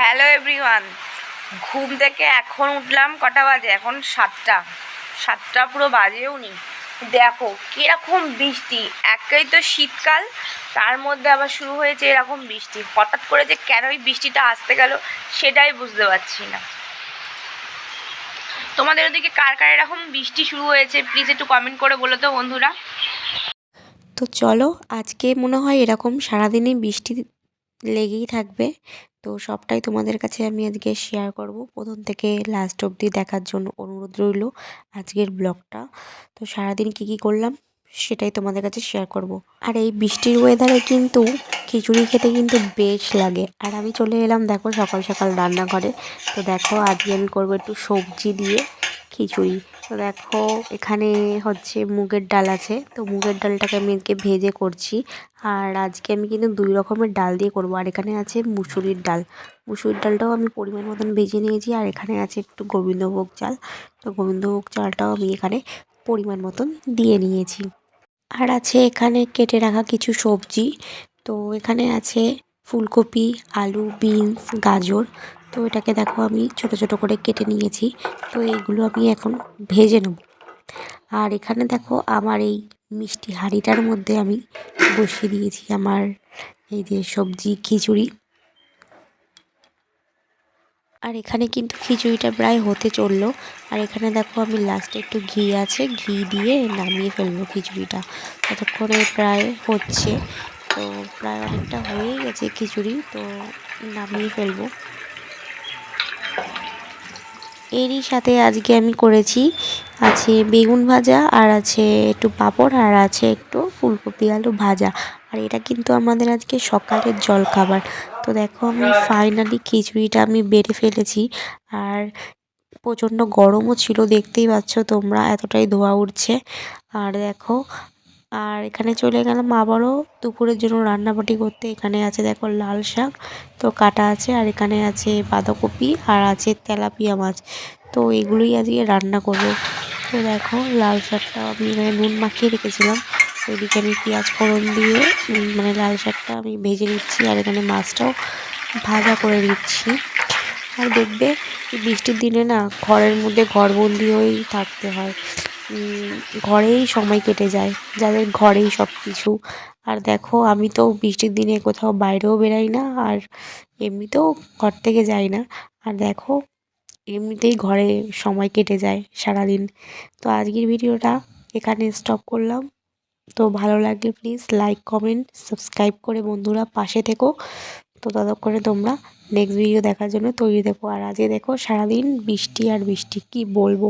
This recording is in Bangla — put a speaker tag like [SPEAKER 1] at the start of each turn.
[SPEAKER 1] হ্যালো এভরিওয়ান, ঘুম থেকে এখন উঠলাম কটা বাজে? এখন সাতটা। সাতটা পুরো বাজেও নি দেখো, কীরকম বৃষ্টি। একেই তো শীতকাল, তার মধ্যে আবার শুরু হয়েছে এরকম বৃষ্টি। হঠাৎ করে যে কেন বৃষ্টিটা আসতে গেল, সেটাই বুঝতে পারছি না। তোমাদের ওদিকে কার কার এরকম বৃষ্টি শুরু হয়েছে? প্লিজ একটু কমেন্ট করে বলো তো বন্ধুরা।
[SPEAKER 2] তো চলো, আজকে মনে হয় এরকম সারাদিনই বৃষ্টি লেগেই থাকবে। তো সবটাই তোমাদের কাছে আমি আজকে শেয়ার করব। প্রথম থেকে লাস্ট অবধি দেখার জন্য অনুরোধ রইল আজকের ব্লগটা তো সারাদিন কি কি করলাম সেটাই তোমাদের কাছে শেয়ার করব। আর এই বৃষ্টির ওয়েদারে কিন্তু খিচুড়ি খেতে কিন্তু বেশ লাগে। আর আমি চলে এলাম দেখো সকাল সকাল রান্নাঘরে। তো দেখো আজকে আমি করব একটু সবজি দিয়ে খিচুড়ি। তো দেখো, এখানে হচ্ছে মুগের ডাল আছে। তো মুগের ডালটাকে আমি আজকে ভেজে করছি। আর আজকে আমি কিন্তু দুই রকমের ডাল দিয়ে করব। আর এখানে আছে মুসুরির ডাল। মুসুরির ডালটাও আমি পরিমাণ মতন ভেজে নিয়েছি। আর এখানে আছে একটু গোবিন্দভোগ চাল। তো গোবিন্দভোগ চালটাও আমি এখানে পরিমাণ মতন দিয়ে নিয়েছি। আর আছে এখানে কেটে রাখা কিছু সবজি। তো এখানে আছে ফুলকপি, আলু, বিনস, গাজর। তো এটাকে দেখো আমি ছোট ছোট করে কেটে নিয়েছি। তো এইগুলো আমি এখন ভেজে নেব। আর এখানে দেখো আমার এই মিষ্টি হাঁড়িটার মধ্যে আমি বসিয়ে দিয়েছি আমার এই যে সবজি, খিচুড়ি। আর এখানে কিন্তু খিচুড়িটা প্রায় হতে চলল। আর এখানে দেখো আমি লাস্টে একটু ঘি আছে। ঘি দিয়ে নামিয়ে ফেলব খিচুড়িটা। ততক্ষণে প্রায় হচ্ছে। তো প্রায় অনেকটা হয়েই গেছে খিচুড়ি, তো নামিয়ে ফেলব। এরই সাথে আজকে আমি করেছি আছে বেগুন ভাজা, আর আছে একটু পাঁপড়, আর আছে একটু ফুলকপি আলু ভাজা। আর এটা কিন্তু আমাদের আজকে সকালের জল খাবার তো দেখো আমি ফাইনালি খিচুড়িটা আমি বেড়ে ফেলেছি, আর প্রচণ্ড গরমও ছিল, দেখতেই পাচ্ছ তোমরা, এতটাই ধোয়া উঠছে। আর দেখো আর এখানে চলে গেলাম আবারও দুপুরের জন্য রান্নাবাটি করতে। এখানে আছে দেখো লাল শাক, তো কাটা আছে, আর এখানে আছে বাঁধাকপি আর আছে তেলাপিয়া মাছ। তো এগুলোই আজকে রান্না করব। তো দেখো লাল শাকটা আমি এখানে নুন মাখিয়ে রেখেছিলাম। ওইদিকে আমি পেঁয়াজ ফোড়ন দিয়ে মানে লাল শাকটা আমি ভেজে নিচ্ছি, আর এখানে মাছটাও ভাজা করে নিচ্ছি। আর দেখবে বৃষ্টির দিনে না ঘরের মধ্যে ঘরবন্দি হয়েই থাকতে হয়। ঘরেই সময় কেটে যায়, যাদের ঘরেই সব কিছু আর দেখো, আমি তো বৃষ্টির দিনে কোথাও বাইরেও বেরাই না, আর এমনিতেও ঘর থেকে যাই না। আর দেখো, এমনিতেই ঘরে সময় কেটে যায় সারাদিন। তো আজকের ভিডিওটা এখানে স্টপ করলাম। তো ভালো লাগলে প্লিজ লাইক কমেন্ট সাবস্ক্রাইব করে বন্ধুরা পাশে থেকো। তো ততক্ষণে তোমরা নেক্সট ভিডিও দেখার জন্য তৈরি দেখো আর আজকে দেখো, সারাদিন বৃষ্টি আর বৃষ্টি, কি বলব?